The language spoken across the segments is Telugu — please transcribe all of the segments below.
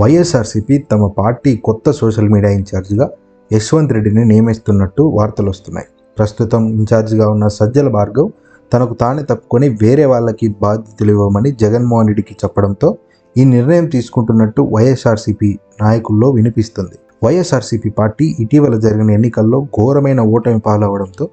వైఎస్ఆర్సీపీ తమ పార్టీ కొత్త సోషల్ మీడియా ఇన్ఛార్జిగా యశ్వంత్ రెడ్డిని నియమిస్తున్నట్టు వార్తలు వస్తున్నాయి. ప్రస్తుతం ఇన్ఛార్జిగా ఉన్న సజ్జల భార్గవ్ తనకు తానే తప్పుకొని వేరే వాళ్ళకి బాధ్యతలు ఇవ్వమని జగన్మోహన్ రెడ్డికి చెప్పడంతో ఈ నిర్ణయం తీసుకుంటున్నట్టు వైఎస్ఆర్సీపీ నాయకుల్లో వినిపిస్తుంది. వైఎస్ఆర్సీపీ పార్టీ ఇటీవల జరిగిన ఎన్నికల్లో ఘోరమైన ఓటమి పాలవడంతో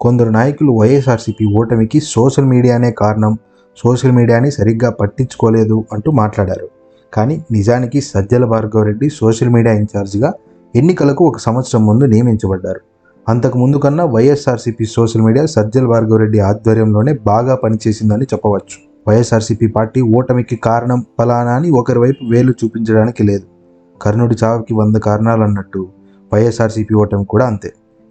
కొందరు నాయకులు వైఎస్ఆర్సీపీ ఓటమికి సోషల్ మీడియానే కారణం సోషల్ మీడియాని సరిగ్గా పట్టించుకోలేదు అంటూ మాట్లాడారు. కానీ నిజానికి సజ్జల భార్గవ రెడ్డి సోషల్ మీడియా ఇన్ఛార్జిగా ఎన్నికలకు ఒక సంవత్సరం ముందు నియమించబడ్డారు. అంతకు ముందు కన్నా YSRCP social media Sajjala Bhargava Reddy ఆధ్వర్యంలోనే బాగా పనిచేసిందని చెప్పవచ్చు. వైఎస్ఆర్సీపీ పార్టీ ఓటమికి కారణం ఫలానా అని ఒకరి వైపు వేలు చూపించడానికి లేదు. కర్ణుడి చావుకి వంద కారణాలు అన్నట్టు వైఎస్ఆర్సీపీ ఓటమి కూడా అంతే.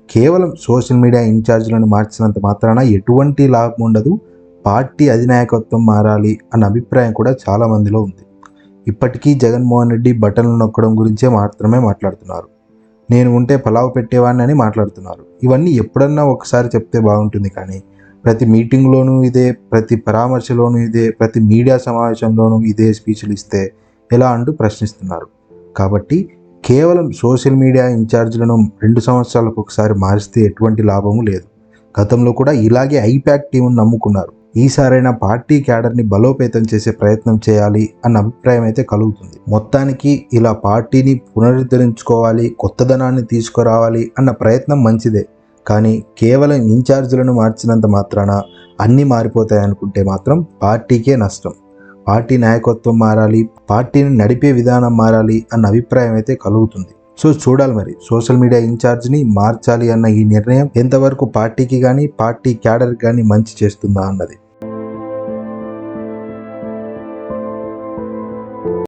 కేవలం సోషల్ మీడియా ఇన్ఛార్జీలను మార్చినంత మాత్రాన ఎటువంటి లాభం ఉండదు. పార్టీ అధినాయకత్వం మారాలి అన్న అభిప్రాయం కూడా చాలా మందిలో ఉంది. ఇప్పటికీ జగన్మోహన్ రెడ్డి బటన్లు నొక్కడం గురించే మాత్రమే మాట్లాడుతున్నారు. నేను ఉంటే పలావ్ పెట్టేవాడిని అని మాట్లాడుతున్నారు. ఇవన్నీ ఎప్పుడన్నా ఒకసారి చెప్తే బాగుంటుంది కానీ ప్రతి మీటింగ్లోనూ ఇదే ప్రతి పరామర్శలోనూ ఇదే ప్రతి మీడియా సమావేశంలోనూ ఇదే స్పీచ్లు ఇస్తే ఎలా అంటూ ప్రశ్నిస్తున్నారు. కాబట్టి కేవలం సోషల్ మీడియా ఇన్ఛార్జీలను రెండు సంవత్సరాలకు ఒకసారి మారిస్తే ఎటువంటి లాభము లేదు. గతంలో కూడా ఇలాగే ఐప్యాక్ టీంను నమ్ముకున్నారు. ఈసారైనా పార్టీ క్యాడర్ని బలోపేతం చేసే ప్రయత్నం చేయాలి అన్న అభిప్రాయం అయితే కలుగుతుంది. మొత్తానికి ఇలా పార్టీని పునరుద్ధరించుకోవాలి కొత్తదనాన్ని తీసుకురావాలి అన్న ప్రయత్నం మంచిదే. కానీ కేవలం ఇన్ఛార్జీలను మార్చినంత మాత్రాన అన్నీ మారిపోతాయి అనుకుంటే మాత్రం పార్టీకే నష్టం. పార్టీ నాయకత్వం మారాలి పార్టీని నడిపే విధానం మారాలి అన్న అభిప్రాయం అయితే కలుగుతుంది. సో చూడాలి మరి. సోషల్ మీడియా ఇన్ఛార్జ్ని మార్చాలి అన్న ఈ నిర్ణయం ఎంతవరకు పార్టీకి కానీ పార్టీ క్యాడర్కి కానీ మంచి చేస్తుందా అన్నది.